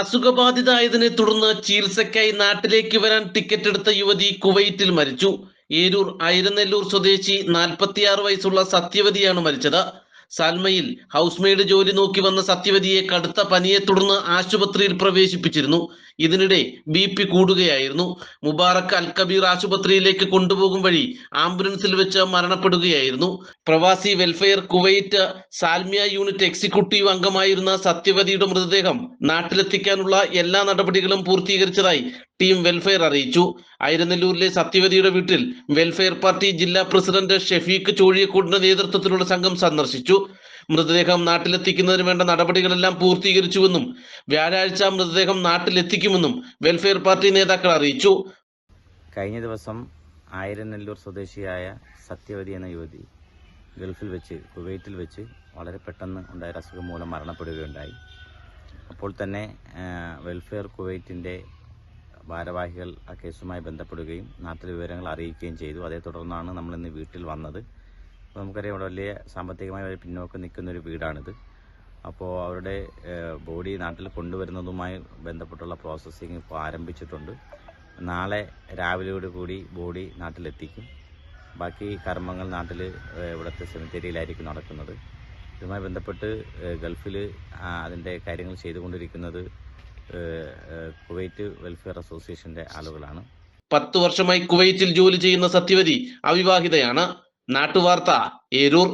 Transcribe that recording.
അസുഖബാധിതയായതിനെ തുടർന്ന് ചികിത്സയ്ക്കായി നാട്ടിലേക്ക് വരാൻ ടിക്കറ്റ് എടുത്ത യുവതി കുവൈറ്റിൽ മരിച്ചു. ഏരൂർ ഐരനെല്ലൂർ സ്വദേശി നാൽപ്പത്തിയാറ് വയസ്സുള്ള സത്യവതിയാണ് മരിച്ചത്. സാൽമയിൽ ഹൗസ് മെയ്ഡ് ജോലി നോക്കി വന്ന സത്യവതിയെ കടുത്ത പനിയെ തുടർന്ന് ആശുപത്രിയിൽ പ്രവേശിപ്പിച്ചിരുന്നു. ഇതിനിടെ ബി പി കൂടുകയായിരുന്നു. മുബാറക് അൽ കബീർ ആശുപത്രിയിലേക്ക് കൊണ്ടുപോകും വഴി ആംബുലൻസിൽ വെച്ച് മരണപ്പെടുകയായിരുന്നു. Pravasi welfare Kuwait Salmiya unit executive അംഗമായിരുന്ന സത്യവതിയുടെ മൃതദേഹം നാട്ടിലെത്തിക്കാനുള്ള എല്ലാ നടപടികളും പൂർത്തീകരിച്ചതായി ടീം വെൽഫെയർ അറിയിച്ചു. ഐരനെല്ലൂരിലെ സത്യവതിയുടെ വീട്ടിൽ വെൽഫെയർ പാർട്ടി ജില്ലാ പ്രസിഡന്റ് ഷെഫീഖ് ചോഴിയക്കൂടിന്റെ നേതൃത്വത്തിലുള്ള സംഘം സന്ദർശിച്ചു. മൃതദേഹം നാട്ടിലെത്തിക്കുന്നതിന് വേണ്ട നടപടികളെല്ലാം പൂർത്തീകരിച്ചുവെന്നും വ്യാഴാഴ്ച മൃതദേഹം നാട്ടിലെത്തിക്കുമെന്നും വെൽഫെയർ പാർട്ടി നേതാക്കൾ അറിയിച്ചു. കഴിഞ്ഞ ദിവസം ആയിരനെല്ലൂർ സ്വദേശിയായ സത്യവതി എന്ന യുവതി ഗൾഫിൽ വെച്ച് കുവൈറ്റിൽ വെച്ച് വളരെ പെട്ടെന്ന് ഉണ്ടായ അസുഖം മൂലം മരണപ്പെടുകയുണ്ടായി. അപ്പോൾ തന്നെ വെൽഫെയർ കുവൈറ്റിന്റെ ഭാരവാഹികൾ ആ കേസുമായി ബന്ധപ്പെടുകയും നാട്ടിലെ വിവരങ്ങൾ അറിയിക്കുകയും ചെയ്തു. അതേ തുടർന്നാണ് നമ്മളിന്ന് വീട്ടിൽ വന്നത്. അപ്പോൾ നമുക്കറിയാം ഇവിടെ വലിയ സാമ്പത്തികമായി ഒരു പിന്നോക്കം നിൽക്കുന്ന ഒരു വീടാണിത്. അപ്പോൾ അവരുടെ ബോഡി നാട്ടിൽ കൊണ്ടുവരുന്നതുമായി ബന്ധപ്പെട്ടുള്ള പ്രോസസ്സിങ് ഇപ്പോൾ ആരംഭിച്ചിട്ടുണ്ട്. നാളെ രാവിലെയോട് കൂടി ബോഡി നാട്ടിലെത്തിക്കും. ബാക്കി കർമ്മങ്ങൾ നാട്ടിൽ ഇവിടുത്തെ സെമിത്തേരിയിലായിരിക്കും നടക്കുന്നത്. ഇതുമായി ബന്ധപ്പെട്ട് ഗൾഫിൽ അതിന്റെ കാര്യങ്ങൾ ചെയ്തുകൊണ്ടിരിക്കുന്നത് കുവൈറ്റ് വെൽഫെയർ അസോസിയേഷന്റെ ആളുകളാണ്. പത്തു വർഷമായി കുവൈറ്റിൽ ജോലി ചെയ്യുന്ന സത്യവതി അവിവാഹിതയാണ്. നാട്ടുവാർത്ത ഏരൂർ.